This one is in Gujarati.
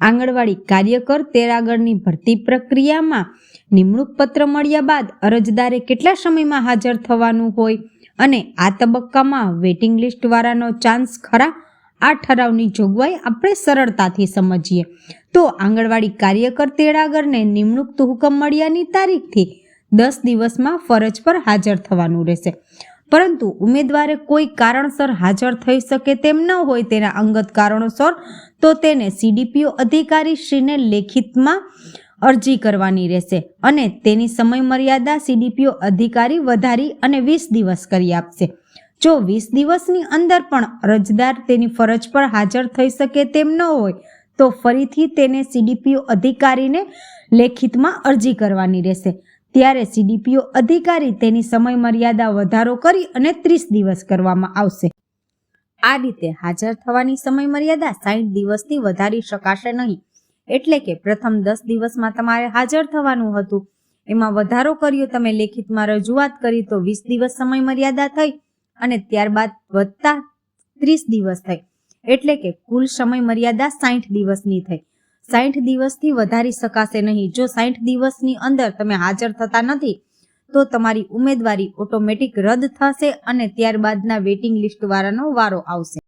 આંગણવાડી કાર્યકર તેરાગરની ભરતી પ્રક્રિયામાં નિમણૂક પત્ર મળ્યા બાદ અરજદારે કેટલા સમયમાં હાજર થવાનું હોય અને આ તબક્કામાં વેઇટિંગ લિસ્ટવાળાનો ચાન્સ ખરા? આ ઠરાવની જોગવાઈ આપણે સરળતાથી સમજીએ. તો આંગણવાડી કાર્યકર તેડાગરને નિમણૂક હુકમ મળ્યાની તારીખથી દસ દિવસમાં ફરજ પર હાજર થવાનું રહેશે. પરંતુ ઉમેદવારે કોઈ કારણસર હાજર થઈ શકે તેમ ન હોય તેના અંગત કારણોસર, તો તેને સીડીપીઓ અધિકારીશ્રીને લેખિતમાં અરજી કરવાની રહેશે અને તેની સમયમર્યાદા સીડીપીઓ અધિકારી વધારી અને વીસ દિવસ કરી આપશે. જો વીસ દિવસની અંદર પણ અરજદાર તેની ફરજ પર હાજર થઈ શકે તેમ ન હોય, તો ફરીથી તેને સીડીપીઓ અધિકારીને લેખિતમાં અરજી કરવાની રહેશે. ત્યારે સીડીપીઓ અધિકારી તેની સમય મર્યાદા વધારો કરી અને ત્રીસ દિવસ કરવામાં આવશે. આ રીતે હાજર થવાની સમય મર્યાદા સાઠ દિવસથી વધારી શકાશે નહીં. એટલે કે પ્રથમ દસ દિવસમાં તમારે હાજર થવાનું હતું. એમાં વધારો કર્યો, તમે લેખિતમાં રજૂઆત કરી તો વીસ દિવસ સમય મર્યાદા થઈ અને ત્યારબાદ વધતા ત્રીસ દિવસ થઈ. એટલે કે કુલ સમય મર્યાદા સાઠ દિવસની થઈ. સાઠ દિવસથી વધારી શકાશે નહીં. જો સાઠ દિવસની અંદર તમે હાજર થતા નથી, તો તમારી ઉમેદવારી ઓટોમેટિક રદ થશે અને ત્યારબાદના વેઇટિંગ લિસ્ટ વાળાનો વારો આવશે.